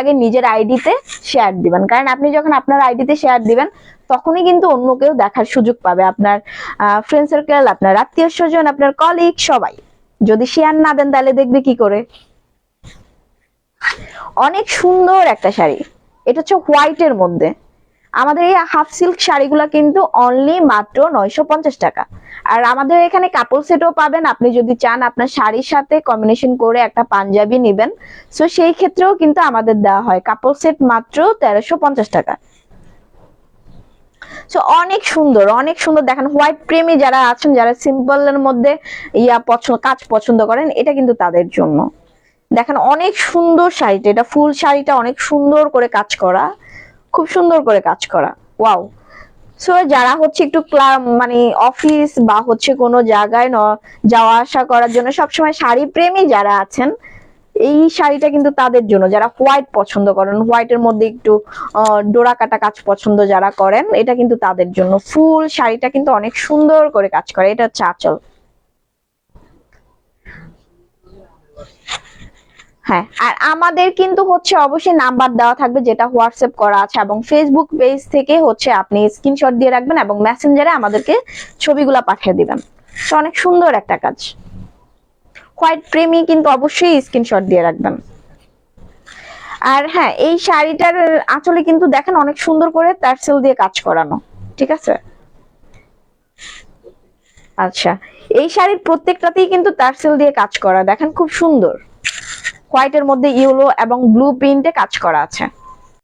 আগে নিজের আইডিতে শেয়ার দিবেন। কারণ আপনি যখন আপনার আইডিতে শেয়ার দিবেন, তখনই কিন্তু অন্য কেউ দেখার সুযোগ পাবে। আপনার ফ্রেন্ড সার্কেল আপনার আত্মীয় স্বজন, আপনার কলিগ সবাই। যদি শেয়ার না দেন, তাহলে দেখবে কি করে? অনেক সুন্দর একটা শাড়ি। এটা হচ্ছে হোয়াইটের মধ্যে। আমাদের এই হাফ সিল্ক শাড়িগুলো কিন্তু অনলি মাত্র নয়শো পঞ্চাশ টাকা। আর আমাদের এখানে কাপড় সেটও পাবেন। আপনি যদি চান আপনার শাড়ির সাথে কম্বিনেশন করে একটা পাঞ্জাবি নেবেন। সো সেই ক্ষেত্রেও কিন্তু আমাদের দেওয়া হয়। কাপড় সেট মাত্র তেরোশো টাকা। অনেক সুন্দর অনেক সুন্দর। দেখেন হোয়াইট প্রেমী যারা আছেন, যারা সিম্পলের মধ্যে ইয়া পছন্দ, কাজ পছন্দ করেন, এটা কিন্তু তাদের জন্য। দেখেন, অনেক সুন্দর শাড়িটা। এটা ফুল শাড়িটা অনেক সুন্দর করে কাজ করা। খুব সুন্দর করে কাজ করা। ওয়াও সো যারা হচ্ছে একটু মানে অফিস বা হচ্ছে কোনো জায়গায় যাওয়া আসা করার জন্য সবসময় শাড়ি প্রেমী যারা আছেন, এই শাড়িটা কিন্তু তাদের জন্য। যারা হোয়াইট পছন্দ করেন হোয়াইটের মধ্যে একটু ডোরা কাটা কাজ পছন্দ যারা করেন, এটা কিন্তু তাদের জন্য। ফুল শাড়িটা কিন্তু অনেক সুন্দর করে কাজ করে। এটা হচ্ছে আঁচল। হ্যাঁ আর আমাদের কিন্তু হচ্ছে অবশ্যই নাম্বার দেওয়া থাকবে যেটা হোয়াটসঅ্যাপ করা আছে এবং ফেসবুক পেজ থেকে হচ্ছে আপনি স্ক্রিনশট দিয়ে রাখবেন এবং মেসেঞ্জারে আমাদেরকে ছবিগুলা পাঠিয়ে দিবেন। অনেক সুন্দর একটা কাজ। হোয়াইট প্রেমী কিন্তু অবশ্যই স্ক্রিনশট দিয়ে রাখবেন। আর হ্যাঁ এই শাড়িটার আঁচলে কিন্তু দেখেন অনেক সুন্দর করে টার্সেল দিয়ে কাজ করানো, ঠিক আছে? আচ্ছা এই শাড়ির প্রত্যেকটাতেই কিন্তু টার্সেল দিয়ে কাজ করা, দেখেন খুব সুন্দর। হোয়াইটের মধ্যে ইয়েলো এবং ব্লু প্রিন্টে কাজ করা আছে।